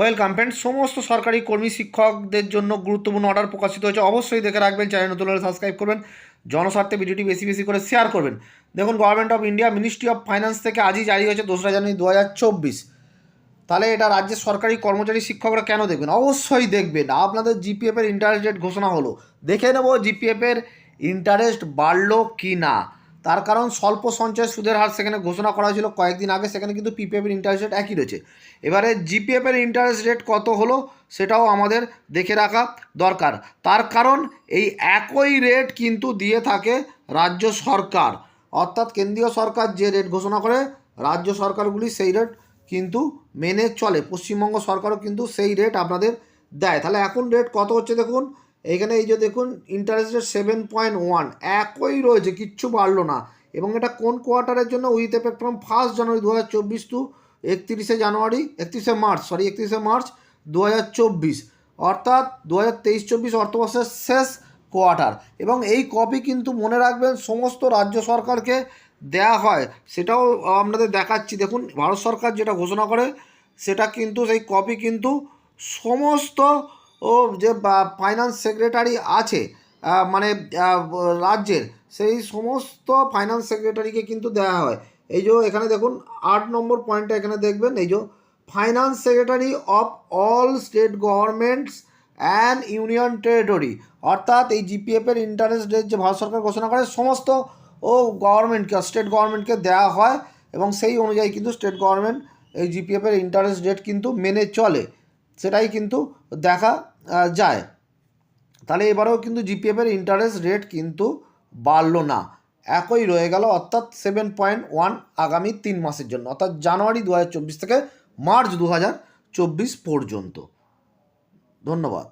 Welcome friend সমস্ত সরকারি কর্মী শিক্ষকদের জন্য গুরুত্বপূর্ণ অর্ডার প্রকাশিত হয়েছে। অবশ্যই দেখে রাখবেন চ্যানেল নতুন হলে সাবস্ক্রাইব করবেন, জনস্বার্থে ভিডিওটি বেশি বেশি করে শেয়ার করবেন। দেখুন government of India ministry of finance থেকে আজই জারি হয়েছে দোসরা জানুয়ারি দু হাজার চব্বিশ। তাহলে এটা রাজ্যের সরকারি কর্মচারী শিক্ষকরা কেন দেখবেন? অবশ্যই দেখবেন। আপনাদের জিপিএফের ইন্টারেস্ট রেট ঘোষণা হলো। দেখে নেব জিপিএফের ইন্টারেস্ট বাড়লো কি না। তার কারণ স্বল্প সঞ্চয় সুদের হার সেখানে ঘোষণা করা হয়েছিল। কয়েকদিন আগে সেখানে কিন্তু পিপিএফের ইন্টারেস্ট রেট একই রয়েছে। এবারে জিপিএফের ইন্টারেস্ট রেট কত হলো সেটাও আমাদের দেখে রাখা দরকার। তার কারণ এই একই রেট কিন্তু দিয়ে থাকে রাজ্য সরকার। অর্থাৎ কেন্দ্রীয় সরকার যে রেট ঘোষণা করে, রাজ্য সরকারগুলি সেই রেট কিন্তু মেনে চলে। পশ্চিমবঙ্গ সরকারও কিন্তু সেই রেট আপনাদের দেয়। তাহলে এখন রেট কত হচ্ছে দেখুন? এইখানে এই যে দেখুন interest rate seven point one একই রয়েছে, কিচ্ছু বাড়লো না। এবং এটা কোন কোয়ার্টারের জন্য? With effect from first January দু হাজার চব্বিশ টু একত্রিশে জানুয়ারি একত্রিশে মার্চ সরি একত্রিশে মার্চ দু হাজার চব্বিশ। অর্থাৎ দু হাজার তেইশ চব্বিশ অর্থবর্ষের শেষ কোয়ার্টার এবং এই কপি কিন্তু মনে রাখবেন, সমস্ত রাজ্য সরকারকে দেয়া হয়। সেটাও আপনাদের দেখাচ্ছি। দেখুন, ভারত সরকার যেটা ঘোষণা করে, সেটা কিন্তু, সেই কপি কিন্তু সমস্ত ও যে ফাইন্যান্স সেক্রেটারি আছে মানে রাজ্যের, সেই সমস্ত ফাইন্যান্স সেক্রেটারিকে কিন্তু দেওয়া হয়। এই যে এখানে দেখুন, আট নম্বর পয়েন্টটা এখানে দেখবেন, এই যে finance secretary of all state governments and union territory অর্থাৎ এই জিপিএফ এর ইন্টারেস্ট রেট যে ভারত সরকার ঘোষণা করে, সমস্ত ও গভর্নমেন্টকে স্টেট গভর্নমেন্টকে দেওয়া হয় এবং সেই অনুযায়ী কিন্তু স্টেট গভর্নমেন্ট এই জিপিএফ এর ইন্টারেস্ট রেট কিন্তু মেনে চলে। সেটাই কিন্তু দেখা যায়। তাহলে এবারেও কিন্তু জিপিএফের ইন্টারেস্ট রেট কিন্তু বাড়লো না। একই রয়ে গেল, অর্থাৎ সেভেন পয়েন্ট ওয়ান আগামী তিন মাসের জন্য, অর্থাৎ জানুয়ারি দু হাজার চব্বিশ থেকে মার্চ দু হাজার চব্বিশ পর্যন্ত। ধন্যবাদ।